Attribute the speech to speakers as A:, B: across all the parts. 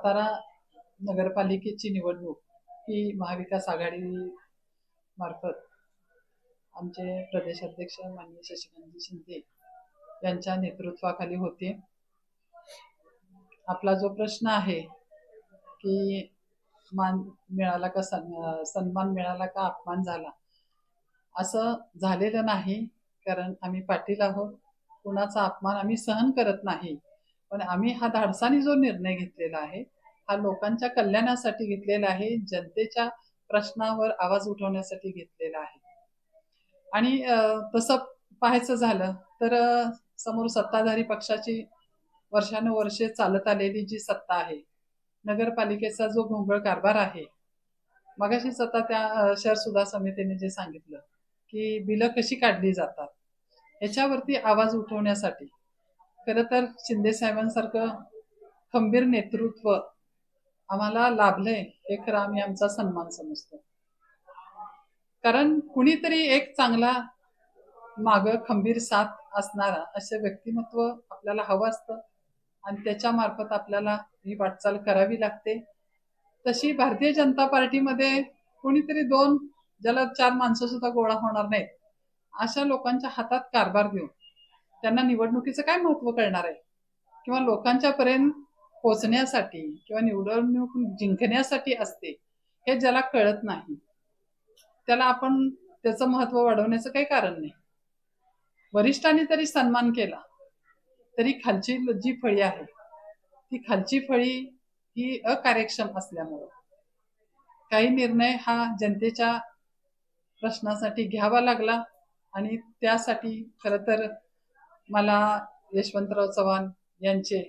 A: सातारा नगरपालिकेची निवडणूक ही महाविकास आघाडी मार्फत आमचे प्रदेशाध्यक्ष माननीय शशिकांतजी शिंदे यांच्या नेतृत्वाखाली होते. आपला जो प्रश्न आहे की मान मिळाला का सन सन्मान मिळाला का अपमान झाला असं झालेलं नाही कारण आम्ही पाटील आहोत. कुणाचा अपमान आम्ही सहन करत नाही. पण आम्ही हा धाडसाने जो निर्णय घेतलेला आहे हा लोकांच्या कल्याणासाठी घेतलेला आहे जनतेच्या प्रश्नावर आवाज उठवण्यासाठी घेतलेला आहे. आणि तसं पाहायचं झालं तर समोर सत्ताधारी पक्षाची वर्षानुवर्षे चालत आलेली जी सत्ता आहे नगरपालिकेचा जो घोंगळ कारभार आहे मगाशी सत्ता त्या शहर सुधार समितीने जे सांगितलं की बिलं कशी काढली जातात याच्यावरती आवाज उठवण्यासाठी खरं तर शिंदे साहेबांसारखं खंबीर नेतृत्व आम्हाला लाभलंय हे खरं आम्ही आमचा सन्मान समजतो. कारण कुणीतरी एक चांगला माग खंबीर साथ असणारा असे व्यक्तिमत्व आपल्याला हवं असतं आणि त्याच्या मार्फत आपल्याला ही वाटचाल करावी लागते. तशी भारतीय जनता पार्टीमध्ये कुणीतरी दोन ज्याला चार माणसं सुद्धा गोळा होणार नाहीत अशा लोकांच्या हातात कारभार देऊन त्यांना निवडणुकीचं काय महत्त्व कळणार आहे? किंवा लोकांच्या पर्यंत पोचण्यासाठी किंवा निवडणूक जिंकण्यासाठी असते हे ज्याला कळत नाही त्याला आपण त्याचं महत्त्व वाढवण्याचं काही कारण नाही. वरिष्ठांनी तरी सन्मान केला तरी खालची जी फळी आहे ती खालची फळी ही अकार्यक्षम असल्यामुळं. काही निर्णय हा जनतेच्या प्रश्नासाठी घ्यावा लागला आणि त्यासाठी खरं तर मला यशवंतराव चव्हाण यांचे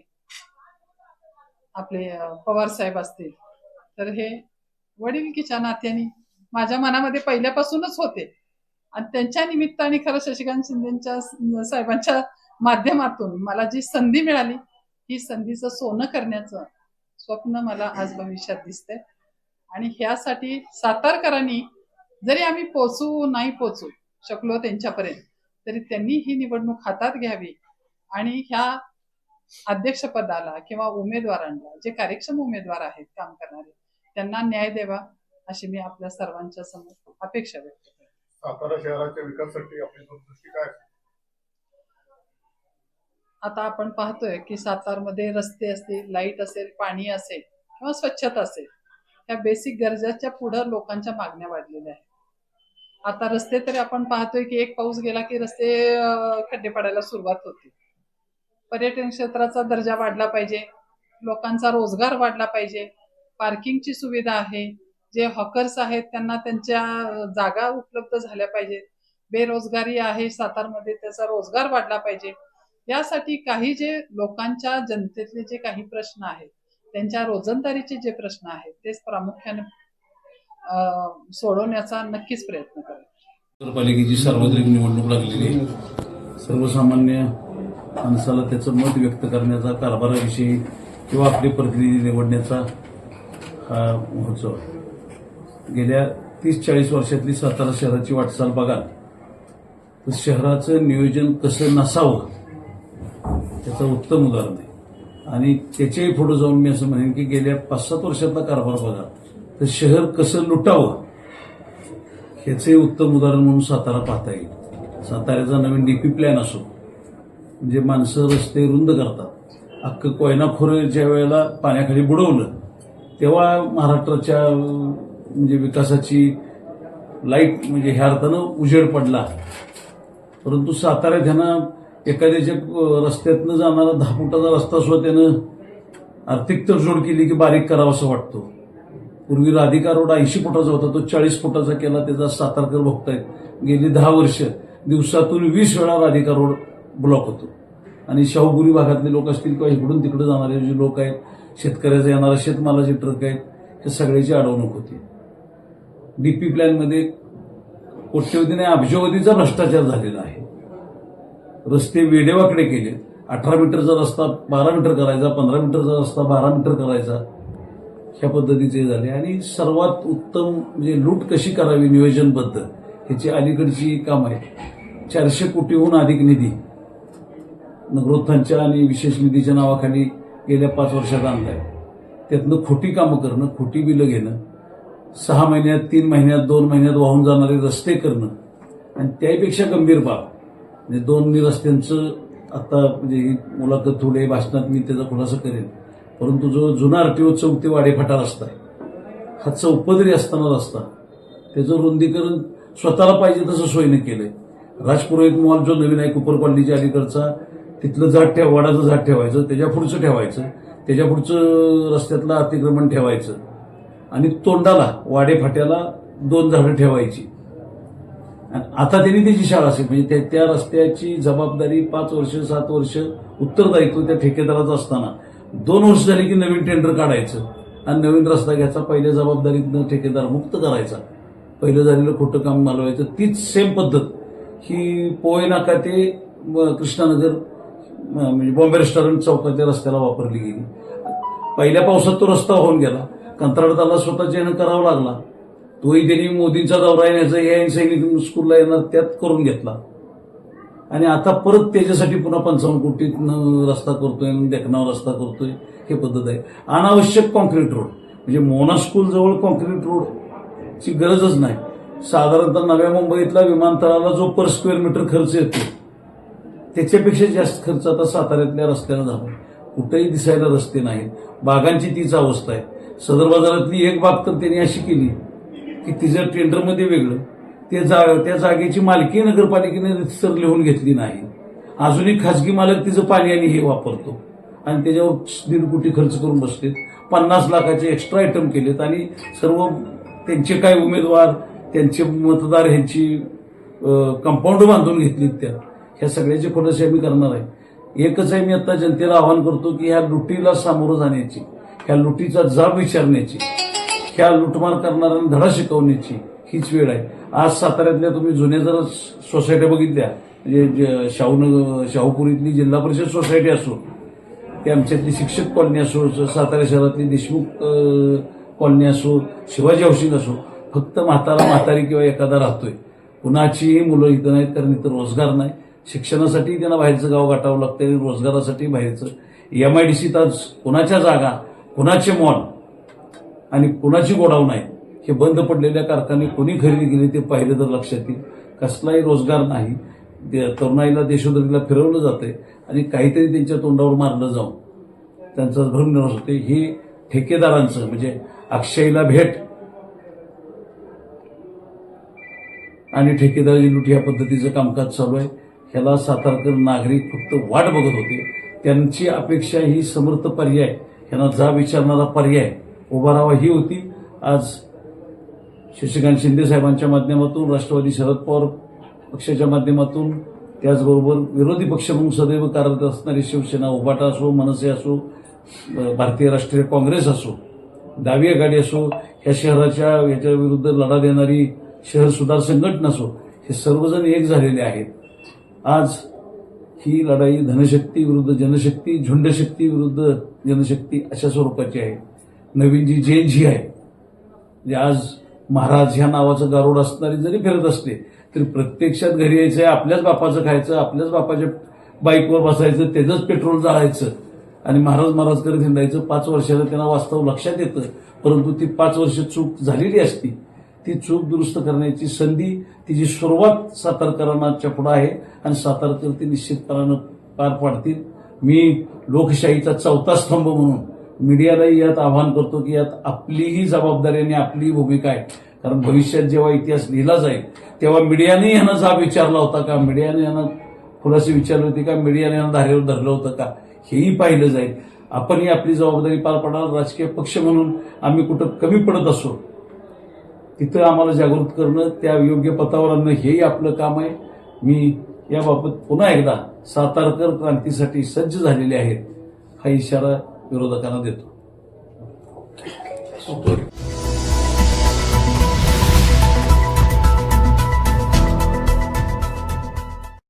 A: आपले पवार साहेब असतील. तर हे वडील किच्या नात्याने माझ्या मनामध्ये पहिल्यापासूनच होते. आणि त्यांच्या निमित्ताने खरं शशिकांत शिंदेच्या साहेबांच्या माध्यमातून मला जी संधी मिळाली ही संधीचं सोनं करण्याचं स्वप्न मला आज भविष्यात दिसतंय. आणि ह्यासाठी सातारकरांनी जरी आम्ही पोचू नाही पोचू शकलो त्यांच्यापर्यंत तरी त्यांनी ही निवडणूक हातात घ्यावी आणि ह्या अध्यक्षपदाला किंवा उमेदवारांना जे कार्यक्षम उमेदवार आहेत काम करणारे त्यांना न्याय द्यावा अशी मी आपल्या सर्वांच्या समोर अपेक्षा व्यक्त करते
B: सातारा शहराच्या विकासासाठी आपली दूरदृष्टी काय?
A: आता आपण पाहतोय की सातारमध्ये रस्ते असतील लाइट असेल पाणी असेल किंवा स्वच्छता असेल ह्या बेसिक गरजाच्या पुढं लोकांच्या मागण्या वाढलेल्या आहेत आता रस्ते तरी आपण पाहतोय की एक पाऊस गेला की रस्ते खड्डे पडायला सुरुवात होते. पर्यटन क्षेत्राचा दर्जा वाढला पाहिजे. लोकांचा रोजगार वाढला पाहिजे. पार्किंगची सुविधा आहे. जे हॉकर्स आहेत त्यांना त्यांच्या जागा उपलब्ध झाल्या पाहिजेत. बेरोजगारी आहे सातारमध्ये त्याचा रोजगार वाढला पाहिजे. यासाठी काही जे लोकांच्या जनतेतले जे काही प्रश्न आहेत त्यांच्या रोजंदारीचे जे प्रश्न आहेत तेच प्रामुख्याने सोडवण्याचा नक्कीच प्रयत्न करेल.
C: नगरपालिकेची सार्वत्रिक निवडणूक लागलेली आहे. सर्वसामान्य माणसाला त्याचं मत व्यक्त करण्याचा कारभाराविषयी किंवा आपले प्रतिनिधी निवडण्याचा हा महोत्सव गेल्या तीस चाळीस वर्षातली सातारा शहराची वाटचाल बघाल तर शहराचं नियोजन कसं नसावं त्याचं उत्तम उदाहरण आहे. आणि त्याच्याही पुढे जाऊन मी असं म्हणेन की गेल्या पाच सात वर्षातला कारभार बघा. तर शहर कसं लुटावं? ह्याचे उत्तम उदाहरण म्हणून सातारा पाहता येईल. साताऱ्याचा नवीन डीपी प्लॅन असो. म्हणजे माणसं रस्ते रुंद करतात. अख्खं कोयना खोरं ज्या वेळेला पाण्याखाली बुडवलं तेव्हा महाराष्ट्राच्या म्हणजे विकासाची लाइट म्हणजे ह्या अर्थानं उजेड पडला. परंतु साताऱ्यात ह्यांना एखाद्याच्या रस्त्यातनं जाणारा दहा फुटाचा रस्ता सुद्धा त्यानं आर्थिक तडजोड केली की बारीक करावं असं वाटतो. पूर्वी राधिका रोड ऐंशी फुटाचा होता तो चाळीस फुटाचा केला त्याचा सातारकर बघतायत गेली दहा वर्ष दिवसातून वीस वेळा राधिका रोड ब्लॉक होतो. आणि शाहूपुरी भागातले लोक असतील किंवा इकडून तिकडे जाणारे जे लोक आहेत शेतकऱ्याचे येणारा शेतमालाचे ट्रक आहेत हे सगळ्याची अडवणूक होती. डी पी प्लॅनमध्ये कोट्यवधीने अब्जवधीचा भ्रष्टाचार झालेला आहे. रस्ते वेडेवाकडे केले अठरा मीटरचा रस्ता बारा मीटर करायचा पंधरा मीटरचा रस्ता बारा मीटर करायचा. ह्या पद्धतीचे झाले. आणि सर्वात उत्तम म्हणजे लूट कशी करावी नियोजनबद्ध ह्याची अलीकडची काम आहे. चारशे कोटीहून अधिक निधी नगरोत्थानच्या आणि विशेष निधीच्या नावाखाली गेल्या पाच वर्षात आणलाय. त्यातनं खोटी कामं करणं खोटी बिलं घेणं सहा महिन्यात तीन महिन्यात दोन महिन्यात वाहून जाणारे रस्ते करणं आणि त्याहीपेक्षा गंभीर बाब. म्हणजे दोन्ही रस्त्यांचं आता म्हणजे ही मुलाखत थोडे भाषणात मी त्याचा खुलासा करेन. परंतु जो जुना आरटीओ चौक ते वाडेफाटा रस्ता आहे हा चौपदरी असताना रस्ता त्याचं रुंदीकरण स्वतःला पाहिजे तसं सोयीने केलंय. राजपुरोहित मॉल जो नवीन आहे कुपर कॉलनीच्या अलीकडचा तिथलं झाड ठेव वाडाचं झाड ठेवायचं त्याच्या पुढचं ठेवायचं त्याच्या पुढचं रस्त्यातलं अतिक्रमण ठेवायचं. आणि तोंडाला वाडेफाट्याला दोन झाडं ठेवायची. आता त्यांनी त्याची शाळा असेल. म्हणजे त्या- त्या रस्त्याची जबाबदारी पाच वर्ष सात वर्ष उत्तरदायित्व त्या ठेकेदाराचं असताना. दोन वर्ष झाली की नवीन टेंडर काढायचं. आणि नवीन रस्ता घ्यायचा पहिल्या जबाबदारीतनं ठेकेदार मुक्त करायचा. पहिलं झालेलं खोटं काम मालवायचं. तीच सेम पद्धत. ही पोय नाका ते कृष्णानगर म्हणजे बॉम्बे रेस्टॉरंट चौकाच्या रस्त्याला वापरली गेली. पहिल्या पावसात तो रस्ता होऊन गेला. कंत्राटदाराला स्वतःच्या येणं करावा लागला. तोही त्यांनी मोदींचा दौरा येण्याचा हे सैनिक स्कूलला येणार त्यात करून घेतला. आणि आता परत त्याच्यासाठी पुन्हा पंचावन्न कोटीतनं रस्ता करतोय देखनावर रस्ता करतोय हे पद्धत आहे. अनावश्यक कॉन्क्रीट रोड म्हणजे मोना स्कूलजवळ कॉन्क्रीट रोडची गरजच नाही. साधारणतः नव्या मुंबईतला विमानतळाला जो पर स्क्वेअर मीटर खर्च येतो त्याच्यापेक्षा जास्त खर्च आता साताऱ्यातल्या रस्त्याला झाला. कुठेही दिसायला रस्ते नाहीत. बागांची तीच अवस्था आहे. सदर बाजारातली एक बाग तर त्यांनी अशी केली की तिच्या टेंडरमध्ये वेगळं. त्या जा त्या जागेची मालकी नगरपालिकेने रितसर लिहून घेतली नाही. अजूनही खाजगी मालक तिचं पाणी आणि हे वापरतो. आणि त्याच्यावर दीड कोटी खर्च करून बसलेत. पन्नास लाखाचे एक्स्ट्रा आयटम केलेत. आणि सर्व त्यांचे काय उमेदवार त्यांचे मतदार ह्यांची कंपाऊंड बांधून घेतलीत त्या. ह्या सगळ्याचे खुलासे आम्ही करणार आहे? एकच आहे मी आता जनतेला आवाहन करतो की ह्या लुटीला सामोरं जाण्याची ह्या लुटीचा जाब विचारण्याची ह्या लुटमार करणाऱ्यांना धडा शिकवण्याची हीच वेळ आहे. आज साताऱ्यातल्या तुम्ही जुन्या जर सोसायट्या बघितल्या. म्हणजे जे शाहूपुरीतली जिल्हा परिषद सोसायटी असो ते आमच्यातली शिक्षक कॉलनी असो सातारा शहरातली देशमुख कॉलनी असो शिवाजी हौशिंग असो फक्त म्हातारा म्हातारी किंवा एखादा राहतोय. कुणाचीही मुलं इथं नाहीत कारण इथं रोजगार नाही. शिक्षणासाठी त्यांना बाहेरचं गाव गाठावं लागतं आणि रोजगारासाठी बाहेरचं. एम आय डी सीत आज कुणाच्या जागा कुणाचे मॉल आणि कुणाची गोडाऊन आहे? हे बंद पडलेल्या कारखाने कोणी खरेदी केले ते पाहिलं तर लक्षात येईल. कसलाही रोजगार नाही. तरुणाईला देशोधरीला फिरवलं जातंय आणि काहीतरी त्यांच्या तोंडावर मारलं जाऊन. त्यांचा भ्रमनिराश होते हे ठेकेदारांचं म्हणजे अक्षयला भेट आणि ठेकेदारी लुटी ह्या पद्धतीचं कामकाज चालू आहे. ह्याला सातारकर नागरिक फक्त वाट बघत होते. त्यांची अपेक्षा ही समर्थ पर्याय. ह्यांना जा विचारणारा पर्याय. उभा राहावा ही होती. आज शशिकांत शिंदे साहेबांच्या माध्यमातून राष्ट्रवादी शरद पवार पक्षाच्या माध्यमातून त्याचबरोबर विरोधी पक्ष म्हणून सदैव कार्यरत असणारी शिवसेना उभाटा असो मनसे असो भारतीय राष्ट्रीय काँग्रेस असो डावी आघाडी असो ह्या शहराच्या याच्या विरुद्ध लढा देणारी शहर सुधार संघटना असो हे सर्वजण एक झालेले आहेत. आज ही लढाई धनशक्ती विरुद्ध जनशक्ती झुंडशक्ती विरुद्ध जनशक्ती अशा स्वरूपाची आहे. नवीन जी जैन जी आहे जे आज महाराज ह्या नावाचं गारुड असणारी जरी फिरत असते तरी प्रत्यक्षात घरी यायचं आपल्याच बापाचं खायचं आपल्याच बापाच्या बाईकवर बसायचं त्याचंच पेट्रोल जाळायचं. आणि महाराज महाराज करत हिंडायचं पाच वर्षाला त्यांना वास्तव लक्षात येतं परंतु ती पाच वर्ष चूक झालेली असती. ती चूक दुरुस्त करण्याची संधी तिची सुरुवात सातारकरांच्या पुढं आहे आणि सातारकर ती निश्चितपणानं पार पाडतील. मी लोकशाहीचा चौथा स्तंभ म्हणून मीडियालाही यात आवाहन करतो की यात आपलीही जबाबदारी आणि आपलीही भूमिका आहे. कारण भविष्यात जेव्हा इतिहास लिहिला जाईल तेव्हा मीडियाने यांना जाब विचारला होता का? मीडियाने यांना खुलासे विचारली होती का? मीडियाने यांना धारेवर धरलं होतं का? हेही पाहिलं जाईल. आपणही आपली जबाबदारी पार पाडाल. राजकीय पक्ष म्हणून आम्ही कुठं कमी पडत असो तिथं आम्हाला जागृत करणं त्या योग्य पथावर आणणं हेही आपलं काम आहे. मी याबाबत पुन्हा एकदा सातारकर क्रांतीसाठी सज्ज झालेले आहेत. हा इशारा विरोधकांना देतो.